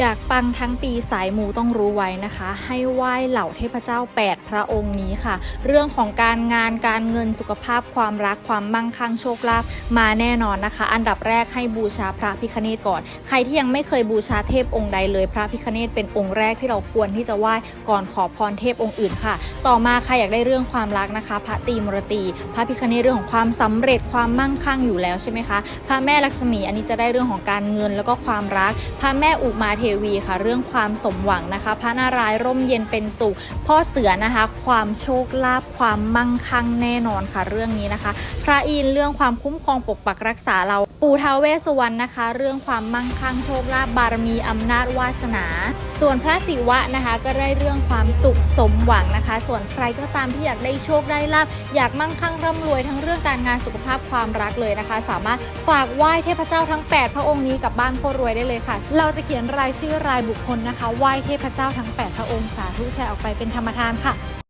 อยากปังทั้งปีสายมูต้องรู้ไว้นะคะ ให้ไหว้เหล่าเทพเจ้า 8 พระองค์นี้ค่ะ เรื่องของการงานการเงินสุขภาพความรักความมั่งคั่งโชคลาภมาแน่นอนนะคะ อันดับแรกให้บูชาพระพิคเนตก่อน ใครที่ยังไม่เคยบูชาเทพองค์ใดเลย พระพิคเนตเป็นองค์แรกที่เราควรที่จะไหว้ก่อนขอพรเทพองค์อื่นค่ะ ต่อมาใครอยากได้เรื่องความรักนะคะ พระตีมรตี พระพิคเนตเรื่องของความสำเร็จความมั่งคั่งอยู่แล้วใช่ไหมคะพระแม่ลักษมีอันนี้จะได้เรื่องของการเงินแล้วก็ความรัก พระแม่อุมาเทวีค่ะ เรื่องความสมหวังนะคะ พระนารายณ์ร่มเย็นเป็นสุขพ่อเสือนะคะ ความโชคลาภความมั่งคั่งแน่นอนค่ะเรื่องนี้นะคะ พระอินทร์เรื่องความคุ้มครองปกปักรักษาเราปู่ท้าวเวสสุวรรณนะคะ เรื่องความมั่งคั่งโชคลาภบารมีอำนาจวาสนา ส่วนพระศิวะนะคะ ก็ได้เรื่องความสุขสมหวังนะคะ ส่วนใครก็ตามที่อยากได้โชคได้ลาบอยากมั่งคั่งร่ำรวยทั้งเรื่องการงานสุขภาพความรักเลยนะคะ สามารถฝากไหว้เทพเจ้าทั้ง 8 พระองค์นี้กับบ้านโคตรรวยได้เลยค่ะ เราจะเขียนรายชื่อรายบุคคลนะคะไหว้เทพเจ้าทั้ง 8 พระองค์สาธุแชร์ออกไปเป็นธรรมทานค่ะ